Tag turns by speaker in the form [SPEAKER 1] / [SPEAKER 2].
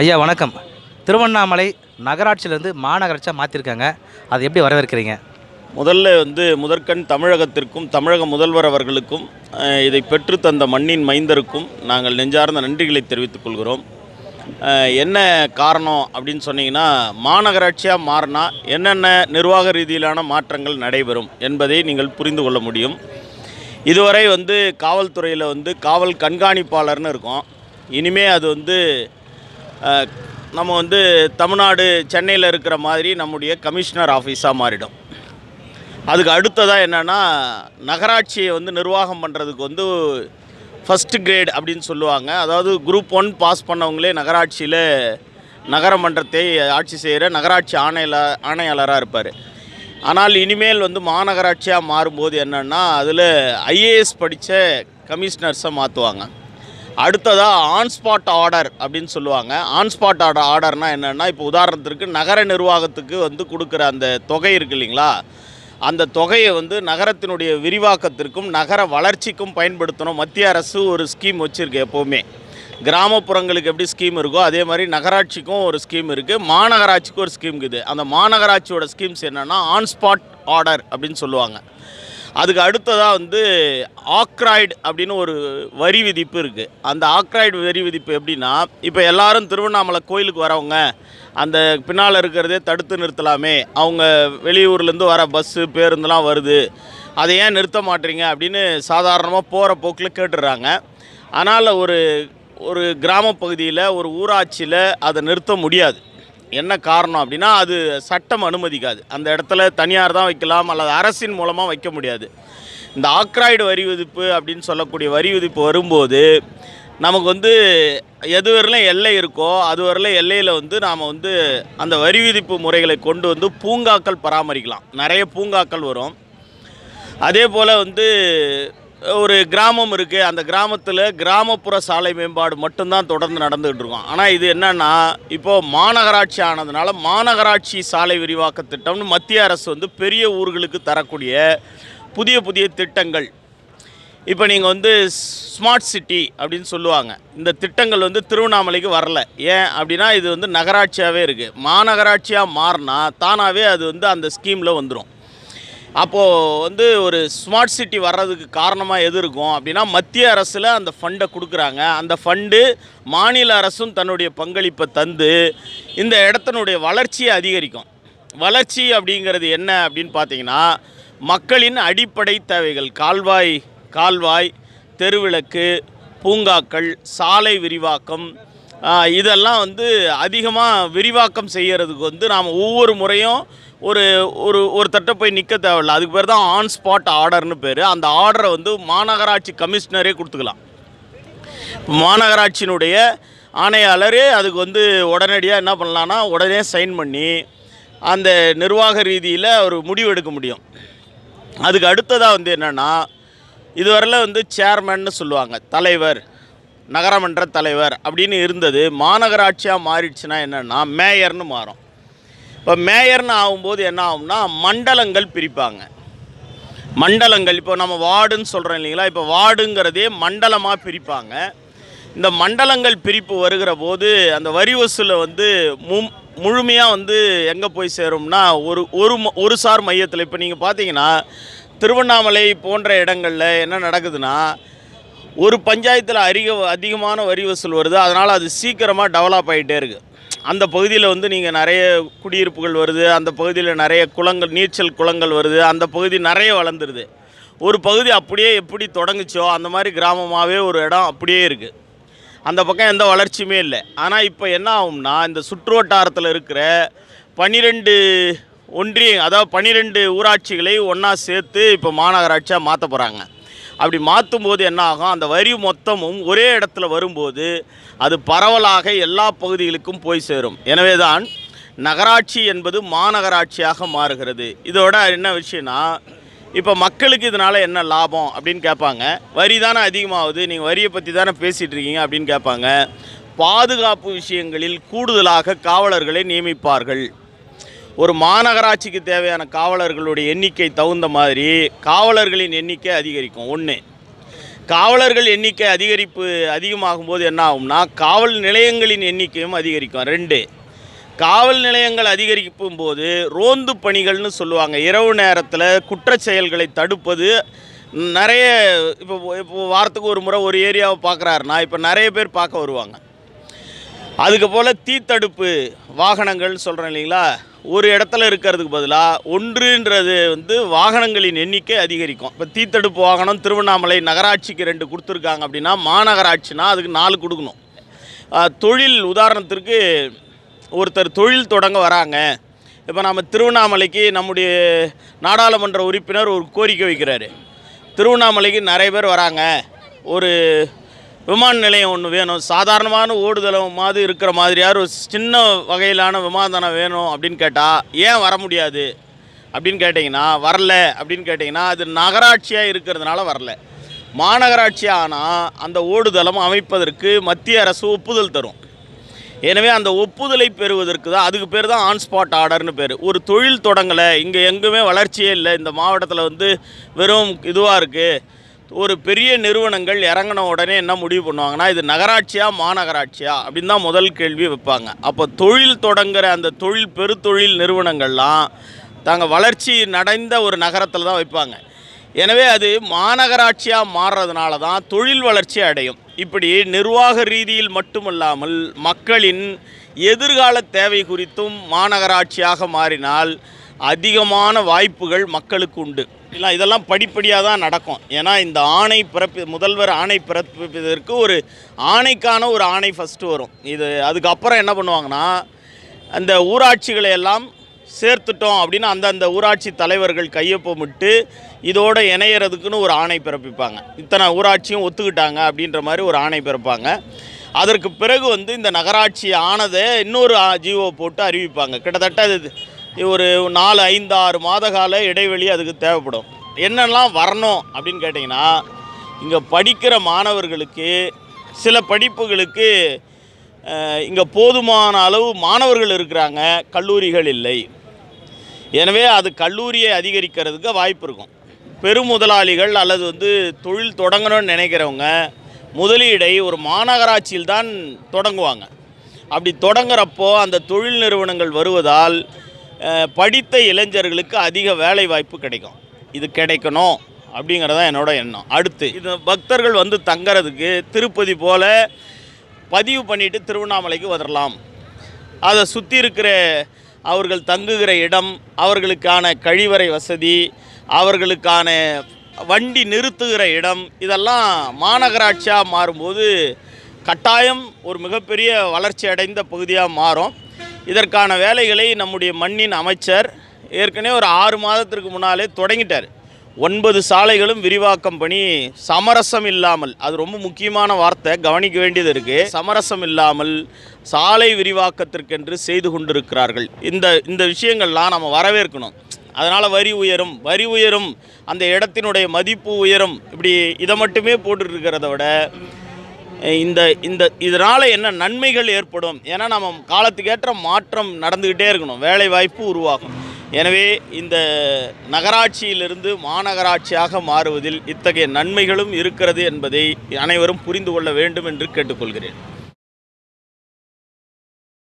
[SPEAKER 1] ஐயா வணக்கம். திருவண்ணாமலை நகராட்சியிலேருந்து மாநகராட்சியாக மாற்றிருக்காங்க அதை எப்படி வரவேற்கிறீங்க?
[SPEAKER 2] முதல்ல வந்து முதற்கண் தமிழகத்திற்கும் தமிழக முதல்வர் அவர்களுக்கும் இதை பெற்று தந்த மண்ணின் மைந்தருக்கும் நாங்கள் நெஞ்சார்ந்த நன்றிகளை தெரிவித்துக் கொள்கிறோம். என்ன காரணம் அப்படின்னு சொன்னீங்கன்னா மாநகராட்சியாக மாறினா என்னென்ன நிர்வாக ரீதியிலான மாற்றங்கள் நடைபெறும் என்பதை நீங்கள் புரிந்து கொள்ள முடியும். இதுவரை வந்து காவல்துறையில் வந்து காவல் கண்காணிப்பாளர்னு இருக்கும். இனிமே அது வந்து நம்ம வந்து தமிழ்நாடு சென்னையில் இருக்கிற மாதிரி நம்முடைய கமிஷனர் ஆஃபீஸாக மாறிடும். அதுக்கு அடுத்ததாக என்னென்னா நகராட்சியை வந்து நிர்வாகம் பண்ணுறதுக்கு வந்து ஃபஸ்ட்டு கிரேட் அப்படின்னு சொல்லுவாங்க. அதாவது குரூப் ஒன் பாஸ் பண்ணவங்களே நகராட்சியில் நகரமன்றத்தை ஆட்சி செய்கிற நகராட்சி ஆணையில ஆணையாளராக இருப்பார். ஆனால் இனிமேல் வந்து மாநகராட்சியாக மாறும்போது என்னென்னா அதில் ஐஏஎஸ் படித்த கமிஷனர்ஸை மாற்றுவாங்க அடுத்ததாக ஆன் ஸ்பாட் ஆர்டர் அப்படின்னு சொல்லுவாங்க. ஆன் ஸ்பாட் ஆர்டர் ஆர்டர்னால் என்னென்னா இப்போ உதாரணத்திற்கு நகர நிர்வாகத்துக்கு வந்து கொடுக்குற அந்த தொகை இருக்கு இல்லைங்களா? அந்த தொகையை வந்து நகரத்தினுடைய விரிவாக்கத்திற்கும் நகர வளர்ச்சிக்கும் பயன்படுத்தணும். மத்திய அரசு ஒரு ஸ்கீம் வச்சுருக்கு எப்போவுமே. கிராமப்புறங்களுக்கு எப்படி ஸ்கீம் இருக்கோ அதே மாதிரி நகராட்சிக்கும் ஒரு ஸ்கீம் இருக்குது மாநகராட்சிக்கும் ஒரு ஸ்கீம் இருக்குது. அந்த மாநகராட்சியோட ஸ்கீம்ஸ் என்னென்னா ஆன் ஸ்பாட் ஆர்டர் அப்படின்னு சொல்லுவாங்க. அதுக்கு அடுத்ததாக வந்து ஆக்ராய்டு அப்படின்னு ஒரு வரி விதிப்பு இருக்குது அந்த ஆக்ராய்டு வரி விதிப்பு எப்படின்னா இப்போ எல்லாரும் திருவண்ணாமலை கோயிலுக்கு வரவங்க அந்த பின்னால் இருக்கிறதே தடுத்து நிறுத்தலாமே அவங்க வெளியூர்லேருந்து வர பஸ்ஸு பேருந்துலாம் வருது அதை ஏன் நிறுத்த மாட்டீங்க அப்படின்னு சாதாரணமாக போகிற போக்கில் கேட்டுடுறாங்க ஆனால் ஒரு ஒரு கிராம பகுதியில் ஒரு ஊராட்சியில் அதை நிறுத்த முடியாது. என்ன காரணம் அப்படின்னா அது சட்டம் அனுமதிக்காது. அந்த இடத்துல தனியார் தான் வைக்கலாம் அல்லது அரசின் மூலமாக வைக்க முடியாது. இந்த ஆக்ராய்டு வரி விதிப்பு அப்படின்னு சொல்லக்கூடிய வரி விதிப்பு வரும்போது நமக்கு வந்து எது வரலும் எல்லை இருக்கோ அது வரையிலும் எல்லையில் வந்து நாம் வந்து அந்த வரி விதிப்பு முறைகளை கொண்டு வந்து பூங்காக்கள் பராமரிக்கலாம். நிறைய பூங்காக்கள் வரும். அதே போல் வந்து ஒரு கிராமம் இருக்குது அந்த கிராமத்தில் கிராமப்புற சாலை மேம்பாடு மட்டும்தான் தொடர்ந்து நடந்துகிட்டு இருக்கோம். ஆனால் இது என்னென்னா இப்போது மாநகராட்சி ஆனதுனால மாநகராட்சி சாலை விரிவாக்க திட்டம்னு மத்திய அரசு வந்து பெரிய ஊர்களுக்கு தரக்கூடிய புதிய புதிய திட்டங்கள். இப்போ நீங்கள் வந்து ஸ்மார்ட் சிட்டி அப்படின்னு சொல்லுவாங்க. இந்த திட்டங்கள் வந்து திருவண்ணாமலைக்கு வரல. ஏன் அப்படின்னா இது வந்து நகராட்சியாகவே இருக்குது மாநகராட்சியாக மாறினா தானாகவே அது வந்து அந்த ஸ்கீமில் வந்துடும் அப்போது வந்து ஒரு ஸ்மார்ட் சிட்டி வர்றதுக்கு காரணமாக எது இருக்கும் அப்படின்னா மத்திய அரசில் அந்த ஃபண்டை கொடுக்குறாங்க. அந்த ஃபண்டு மாநில அரசும் தன்னுடைய பங்களிப்பை தந்து இந்த இடத்தினுடைய வளர்ச்சியை அதிகரிக்கும். வளர்ச்சி அப்படிங்கிறது என்ன அப்படின்னு பார்த்தீங்கன்னா மக்களின் அடிப்படை தேவைகள் கால்வாய் கால்வாய் தெருவிளக்கு பூங்காக்கள் சாலை விரிவாக்கம் இதெல்லாம் வந்து அதிகமாக விரிவாக்கம் செய்கிறதுக்கு வந்து நாம் ஒவ்வொரு முறையும் ஒரு ஒரு ஒரு தட்டை போய் நிற்க தேவையில்ல. அதுக்கு பேர் தான் ஆன் ஸ்பாட் ஆர்டர்னு பேர். அந்த ஆர்டரை வந்து மாநகராட்சி கமிஷனரே கொடுத்துக்கலாம். மாநகராட்சியினுடைய ஆணையாளரே அதுக்கு வந்து உடனடியாக என்ன பண்ணலான்னா உடனே சைன் பண்ணி அந்த நிர்வாக ரீதியில் ஒரு முடிவு எடுக்க முடியும். அதுக்கு அடுத்ததாக வந்து என்னென்னா இதுவரையில் வந்து சேர்மன்னு சொல்லுவாங்க தலைவர். நகரமன்ற தலைவர் அப்படின்னு இருந்தது. மாநகராட்சியாக மாறிடுச்சுன்னா என்னென்னா மேயர்னு மாறும். இப்போ மேயர்னு ஆகும்போது என்ன ஆகும்னா மண்டலங்கள் பிரிப்பாங்க. மண்டலங்கள் இப்போ நம்ம வார்டுன்னு சொல்கிறோம் இல்லைங்களா? இப்போ வார்டுங்கிறதே மண்டலமாக பிரிப்பாங்க. இந்த மண்டலங்கள் பிரிப்பு வருகிற போது அந்த வரி வசூலை வந்து மு முழுமையாக வந்து எங்கே போய் சேரும்னா ஒரு ஒரு ம- ஒரு சார் மையத்தில். இப்போ நீங்கள் பார்த்தீங்கன்னா திருவண்ணாமலை போன்ற இடங்களில் என்ன நடக்குதுன்னா ஒரு பஞ்சாயத்தில் அதிக அதிகமான வரி வசூல் வருது. அதனால் அது சீக்கிரமாக டெவலப் ஆகிட்டே இருக்குது அந்த பகுதியில் வந்து நீங்கள் நிறைய குடியிருப்புகள் வருது. அந்த பகுதியில் நிறைய குளங்கள் நீச்சல் குளங்கள் வருது. அந்த பகுதி நிறைய வளர்ந்துருது. ஒரு பகுதி அப்படியே எப்படி தொடங்குச்சோ அந்த மாதிரி கிராமமாகவே ஒரு இடம் அப்படியே இருக்குது அந்த பக்கம் எந்த வளர்ச்சியுமே இல்லை. ஆனால் இப்போ என்ன ஆகும்னா இந்த சுற்றுவட்டாரத்தில் இருக்கிற பன்னிரெண்டு ஒன்றிய அதாவது பன்னிரெண்டு ஊராட்சிகளை ஒன்றா சேர்த்து இப்போ மாநகராட்சியாக மாற்ற போகிறாங்க அப்படி மாற்றும் போது என்ன ஆகும்? அந்த வரி மொத்தமும் ஒரே இடத்துல வரும்போது அது பரவலாக எல்லா பகுதிகளுக்கும் போய் சேரும். எனவே தான் நகராட்சி என்பது மாநகராட்சியாக மாறுகிறது. இதோட என்ன விஷயம்னா இப்போ மக்களுக்கு இதனால் என்ன லாபம் அப்படின்னு கேட்பாங்க. வரி தானே அதிகமாகுது. நீங்கள் வரியை பற்றி தானே பேசிகிட்டு இருக்கீங்க அப்படின்னு கேட்பாங்க. பாதுகாப்பு விஷயங்களில் கூடுதலாக காவலர்களை நியமிப்பார்கள். ஒரு மாநகராட்சிக்கு தேவையான காவலர்களுடைய எண்ணிக்கை தகுந்த மாதிரி காவலர்களின் எண்ணிக்கை அதிகரிக்கும். ஒன்று காவலர்கள் எண்ணிக்கை அதிகரிப்பு அதிகமாகும் போது என்ன ஆகும்னா காவல் நிலையங்களின் எண்ணிக்கையும் அதிகரிக்கும். ரெண்டு காவல் நிலையங்கள் அதிகரிக்கும் போது ரோந்து பணிகள்னு சொல்லுவாங்க. இரவு நேரத்தில் குற்ற செயல்களை தடுப்பது நிறைய இப்போ இப்போ வாரத்துக்கு ஒரு முறை ஒரு ஏரியாவை பார்க்குறாருன்னா இப்போ நிறைய பேர் பார்க்க வருவாங்க. அதுக்கு போல் தீத்தடுப்பு வாகனங்கள் சொல்கிறேன் இல்லைங்களா? ஒரு இடத்துல இருக்கிறதுக்கு பதிலாக ஒன்றுன்றது வந்து வாகனங்களின் எண்ணிக்கை அதிகரிக்கும். இப்போ தீத்தடுப்பு வாகனம் திருவண்ணாமலை நகராட்சிக்கு ரெண்டு கொடுத்துருக்காங்க அப்படின்னா மாநகராட்சினா அதுக்கு நாலு கொடுக்கணும். தொழில் உதாரணத்திற்கு ஒருத்தர் தொழில் தொடங்க வராங்க. இப்போ நம்ம திருவண்ணாமலைக்கு நம்முடைய நாடாளுமன்ற உறுப்பினர் ஒரு கோரிக்கை வைக்கிறாரு. திருவண்ணாமலைக்கு நிறைய பேர் வராங்க. ஒரு விமான நிலையம் ஒன்று வேணும். சாதாரணமான ஓடுதளம் மாதிரி இருக்கிற மாதிரியார் ஒரு சின்ன வகையிலான விமானம் வேணும் அப்படின்னு கேட்டால் ஏன் வர முடியாது? அப்படின்னு கேட்டிங்கன்னா வரல அப்படின்னு கேட்டிங்கன்னா அது நகராட்சியாக இருக்கிறதுனால வரல. மாநகராட்சி ஆனால் அந்த ஓடுதளம் அமைப்பதற்கு மத்திய அரசு ஒப்புதல் தரும். எனவே அந்த ஒப்புதலை பெறுவதற்கு தான் அதுக்கு பேர் தான் ஆன்ஸ்பாட் ஆர்டர்னு பேர். ஒரு தொழில் தொடங்கலை இங்கே எங்குமே வளர்ச்சியே இல்லை. இந்த மாவட்டத்தில் வந்து வெறும் இதுவாக இருக்குது ஒரு பெரிய நிறுவனங்கள் இறங்கின உடனே என்ன முடிவு பண்ணுவாங்கன்னா இது நகராட்சியா மாநகராட்சியா அப்படின்னு தான் முதல் கேள்வி வைப்பாங்க. அப்போ தொழில் தொடங்குற அந்த தொழில் பெருத்தொழில் நிறுவனங்கள்லாம் தாங்க வளர்ச்சி நடைந்த ஒரு நகரத்தில் தான் வைப்பாங்க. எனவே அது மாநகராட்சியாக மாறுறதுனால தான் தொழில் வளர்ச்சி அடையும். இப்படி நிர்வாக ரீதியில் மட்டுமல்லாமல் மக்களின் எதிர்கால தேவை குறித்தும் மாநகராட்சியாக மாறினால் அதிகமான வாய்ப்புகள் மக்களுக்கு உண்டு. இல்லை இதெல்லாம் படிப்படியாக தான் நடக்கும். ஏன்னா இந்த ஆணை பிறப்பி முதல்வர் ஆணை பிறப்பிப்பதற்கு ஒரு ஆணைக்கான ஒரு ஆணை ஃபஸ்ட்டு வரும். இது அதுக்கப்புறம் என்ன பண்ணுவாங்கன்னா அந்த ஊராட்சிகளை எல்லாம் சேர்த்துட்டோம் அப்படின்னு அந்தந்த ஊராட்சி தலைவர்கள் கையொப்பமிட்டு இதோடு இணையறதுக்குன்னு ஒரு ஆணை பிறப்பிப்பாங்க. இத்தனை ஊராட்சியும் ஒத்துக்கிட்டாங்க அப்படின்ற மாதிரி ஒரு ஆணை பிறப்பாங்க. அதற்கு பிறகு வந்து இந்த நகராட்சி ஆனதை இன்னொரு ஜிஓ போட்டு அறிவிப்பாங்க. கிட்டத்தட்ட அது ஒரு நாலு ஐந்து ஆறு மாத கால இடைவெளி அதுக்கு தேவைப்படும். என்னெல்லாம் வரணும் அப்படின்னு கேட்டிங்கன்னா இங்கே படிக்கிற மாணவர்களுக்கு சில படிப்புகளுக்கு இங்கே போதுமான அளவு மாணவர்கள் இருக்கிறாங்க கல்லூரிகள் இல்லை. எனவே அது கல்லூரியை அதிகரிக்கிறதுக்கு வாய்ப்பு இருக்கும். பெருமுதலாளிகள் அல்லது வந்து தொழில் தொடங்கணும்னு நினைக்கிறவங்க முதலீடை ஒரு மாநகராட்சியில் தான் தொடங்குவாங்க. அப்படி தொடங்குறப்போ அந்த தொழில் நிறுவனங்கள் வருவதால் படித்த இளைஞர்களுக்கு அதிக வேலை வாய்ப்பு கிடைக்கும். இது கிடைக்கணும் அப்படிங்கிறதான் என்னோட எண்ணம். அடுத்து இது பக்தர்கள் வந்து தங்கிறதுக்கு திருப்பதி போல பதிவு பண்ணிட்டு திருவண்ணாமலைக்கு வரலாம் அதை சுற்றி இருக்கிற அவர்கள் தங்குகிற இடம் அவர்களுக்கான கழிவறை வசதி அவர்களுக்கான வண்டி நிறுத்துகிற இடம் இதெல்லாம் மாநகராட்சியாக மாறும்போது கட்டாயம் ஒரு மிகப்பெரிய வளர்ச்சி அடைந்த பகுதியாக மாறும். இதற்கான வேலைகளை நம்முடைய மண்ணின் அமைச்சர் ஏற்கனவே ஒரு ஆறு மாதத்திற்கு முன்னாலே தொடங்கிட்டார். ஒன்பது சாலைகளும் விரிவாக்கம் பண்ணி சமரசம் இல்லாமல் அது ரொம்ப முக்கியமான வார்த்தை கவனிக்க வேண்டியது இருக்குது சமரசம் இல்லாமல் சாலை விரிவாக்கத்திற்கென்று செய்து கொண்டிருக்கிறார்கள். இந்த இந்த விஷயங்கள்லாம் நம்ம வரவேற்கணும். அதனால் வரி உயரும் வரி உயரும் அந்த இடத்தினுடைய மதிப்பு உயரும். இப்படி இதை மட்டுமே போட்டுட்டு இருக்கிறத விட இந்த இந்த இதனால் என்ன நன்மைகள் ஏற்படும்? ஏன்னா நம்ம காலத்துக்கேற்ற மாற்றம் நடந்துக்கிட்டே இருக்கணும். வேலை வாய்ப்பு உருவாகும். எனவே இந்த நகராட்சியிலிருந்து மாநகராட்சியாக மாறுவதில் இத்தகைய நன்மைகளும் இருக்கிறது என்பதை அனைவரும் புரிந்து கொள்ள வேண்டும் என்று கேட்டுக்கொள்கிறேன்.